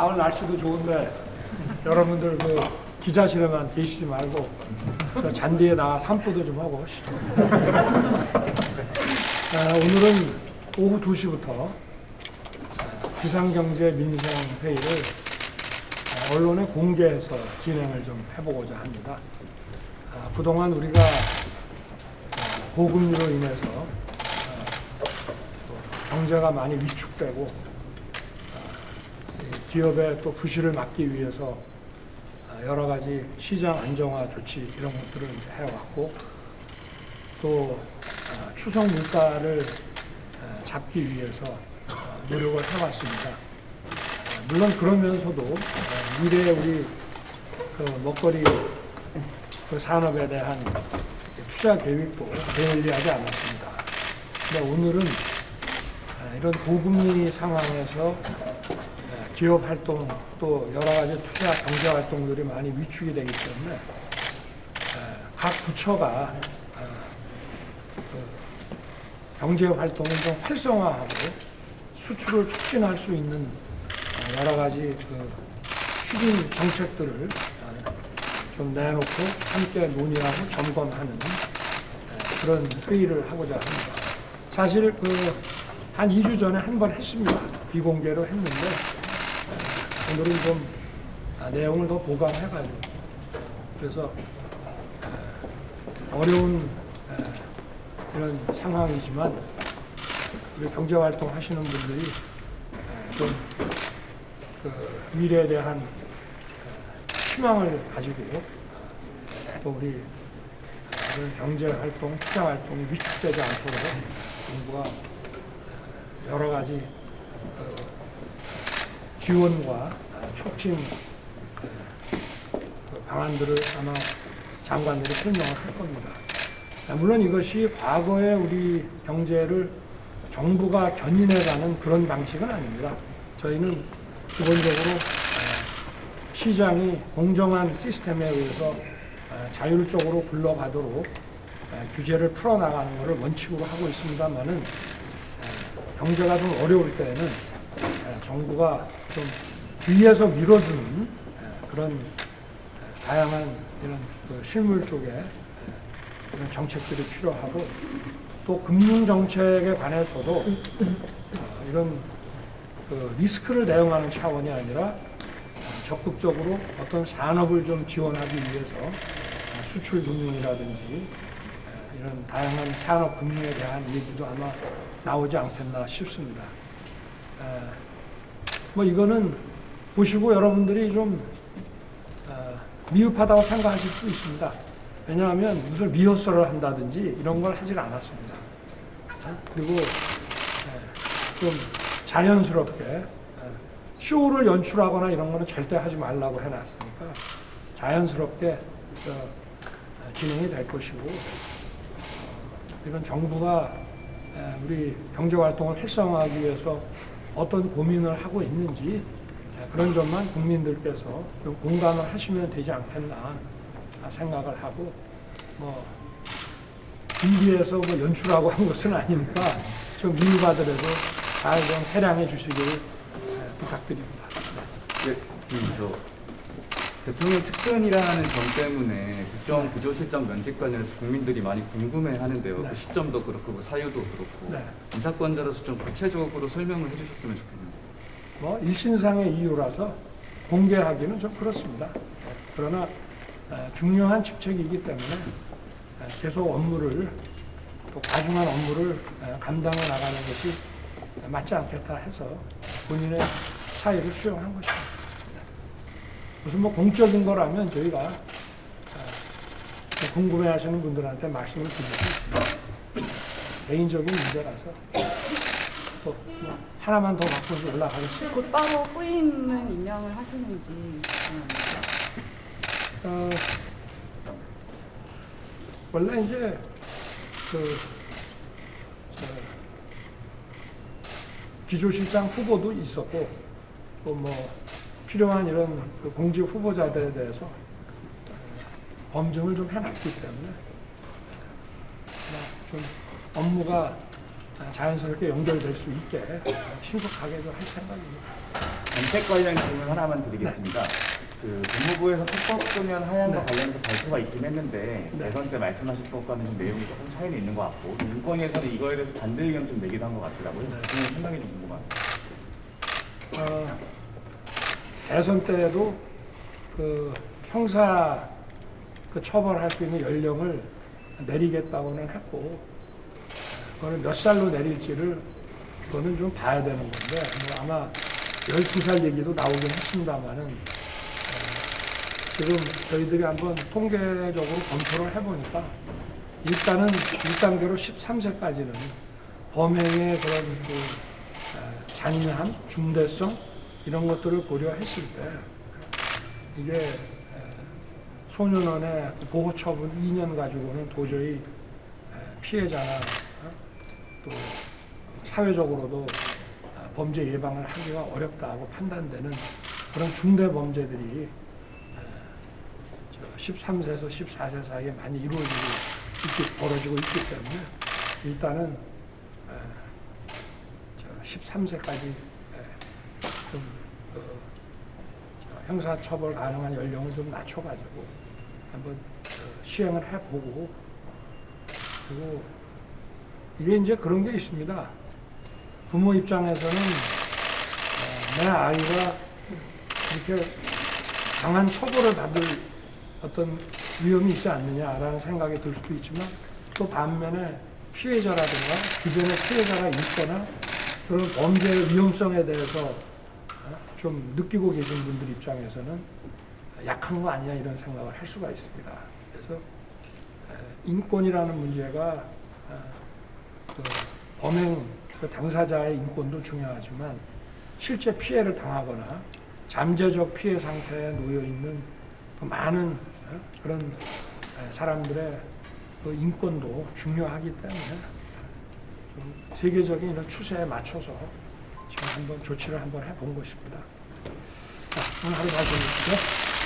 가을 날씨도 좋은데 여러분들 그 기자실에만 계시지 말고 저 잔디에 나가 산보도 좀 하고 오시죠. 아, 오늘은 오후 2시부터 비상경제 민생회의를 아, 언론에 공개해서 진행을 좀 해보고자 합니다. 아, 그동안 우리가 아, 고금리로 인해서 아, 또 경제가 많이 위축되고 기업의 또 부실을 막기 위해서 아, 여러 가지 시장 안정화 조치 이런 것들을 해왔고 또 아, 추석 물가를 아, 잡기 위해서 아, 노력을 해왔습니다. 아, 물론 그러면서도 아, 미래에 우리 그 먹거리 그 산업에 대한 투자 계획도 게을리하지 않았습니다. 오늘은 아, 이런 고금리 상황에서 아, 기업 활동 또 여러 가지 투자 경제 활동들이 많이 위축이 되기 때문에 아, 각 부처가 아, 그 경제 활동을 좀 활성화하고 수출을 촉진할 수 있는 아, 여러 가지 그 추진 정책들을 아, 좀 내놓고 함께 논의하고 점검하는 에, 그런 회의를 하고자 합니다. 사실 그 한 2주 전에 한 번 했습니다. 비공개로 했는데 에, 오늘은 좀 아, 내용을 더 보강해가지고. 그래서 에, 어려운 에, 이런 상황이지만 우리 경제 활동 하시는 분들이 에, 좀그 미래에 대한 에, 희망을 가지고 또 우리 경제 활동, 투자 활동이 위축되지 않도록 정부가 여러 가지 어, 지원과 촉진 그 방안들을 아마 장관들이 설명을 할 겁니다. 물론 이것이 과거의 우리 경제를 정부가 견인해가는 그런 방식은 아닙니다. 저희는 기본적으로 어, 시장이 공정한 시스템에 의해서 어, 자율적으로 굴러가도록 어, 규제를 풀어나가는 것을 원칙으로 하고 있습니다만은 어, 경제가 좀 어려울 때에는 어, 정부가 좀 뒤에서 밀어주는 어, 그런 어, 다양한 이런 그 실물 쪽에 어, 이런 정책들이 필요하고 또 금융 정책에 관해서도 어, 이런 그 리스크를 대응하는 차원이 아니라 어, 적극적으로 어떤 산업을 좀 지원하기 위해서 어, 수출 금융이라든지 어, 이런 다양한 산업 금융에 대한 얘기도 아마 나오지 않겠나 싶습니다. 에, 뭐 이거는 보시고 여러분들이 좀 어, 미흡하다고 생각하실 수 있습니다. 왜냐하면 무슨 리허설을 한다든지 이런 걸 하질 않았습니다. 어? 그리고 에, 좀 자연스럽게 에, 쇼를 연출하거나 이런 거는 절대 하지 말라고 해놨으니까 자연스럽게 진행이 될 것이고 어, 이런 정부가 에, 우리 경제 활동을 활성화하기 위해서 어떤 고민을 하고 있는지 에, 그런 점만 국민들께서 좀 공감을 하시면 되지 않겠나 생각을 하고 뭐 TV에서 뭐 연출하고 한 것은 아니니까 좀 미흡하더라도 잘좀 해량해 에, 부탁드립니다. 네, 음, 저 대통령 특근이라는 점 때문에 국정 구조 실정 면책 관련해서 국민들이 많이 궁금해하는데요. 네. 그 시점도 그렇고 그 사유도 그렇고 네. 인사권자로서 좀 구체적으로 설명을 해주셨으면 좋겠는데. 뭐 일신상의 이유라서 공개하기는 좀 그렇습니다. 그러나 에, 중요한 직책이기 때문에 에, 계속 업무를 또 과중한 업무를 에, 감당해 나가는 것이 맞지 않겠다 해서 본인의 사의를 수용한 것입니다. 무슨 뭐 공적인 거라면 저희가 에, 궁금해하시는 분들한테 말씀을 드리고 개인적인 문제라서 또 뭐 하나만 더 바꿔서 올라가겠습니다. 곧바로 후임은 임명을 하시는지. 어, 원래 이제 그 저, 기조실장 후보도 있었고 또뭐 필요한 이런 그 공직 후보자들에 대해서 어, 검증을 좀 해놨기 때문에 어, 좀 업무가 자연스럽게 연결될 수 있게 신속하게 좀할 생각입니다. 정책 관련 질문 하나만 드리겠습니다. 그 법무부에서 특허소년 하향과 네. 관련해서 발표가 있긴 했는데 네. 대선 때 말씀하신 것과는 좀 내용이 조금 차이는 있는 것 같고 인권위에서는 이거에 대해서 반대 의견 좀 내기도 한 것 같더라고요. 네. 그 생각이 좀 궁금합니다. 어, 대선 때에도 그 형사 그 처벌할 수 있는 연령을 내리겠다고는 했고 그거는 몇 살로 내릴지를 그거는 좀 봐야 되는 건데 뭐 아마 12살 얘기도 나오긴 했습니다만은 어, 지금 저희들이 한번 통계적으로 검토를 해보니까 일단은 1단계로 13세까지는 범행의 그런 그 어, 잔인함, 중대성 이런 것들을 고려했을 때 이게 에, 소년원의 그 보호 처분 2년 가지고는 도저히 에, 피해자나 어, 또 사회적으로도 어, 범죄 예방을 하기가 어렵다고 판단되는 그런 중대 범죄들이 에, 저 13세에서 14세 사이에 많이 이루어지고 있기, 벌어지고 있기 때문에 일단은 에, 저 13세까지 좀 어, 저 형사처벌 가능한 연령을 좀 낮춰가지고 한번 어, 시행을 해보고 그리고 이게 이제 그런 게 있습니다. 부모 입장에서는 어, 내 아이가 이렇게 강한 처벌을 받을 어떤 위험이 있지 않느냐라는 생각이 들 수도 있지만 또 반면에 피해자라든가 주변에 피해자가 있거나 그런 범죄의 위험성에 대해서 어, 좀 느끼고 계신 분들 입장에서는 약한 거 아니냐 이런 생각을 할 수가 있습니다. 그래서 에, 인권이라는 문제가 어, 그 범행 그 당사자의 인권도 중요하지만 실제 피해를 당하거나 잠재적 피해 상태에 놓여 있는 그 많은 어, 그런 에, 사람들의 그 인권도 중요하기 때문에 좀 세계적인 이런 추세에 맞춰서 지금 한번 조치를 한번 해본 것입니다. 자, 오늘 하루 잘 보내시죠.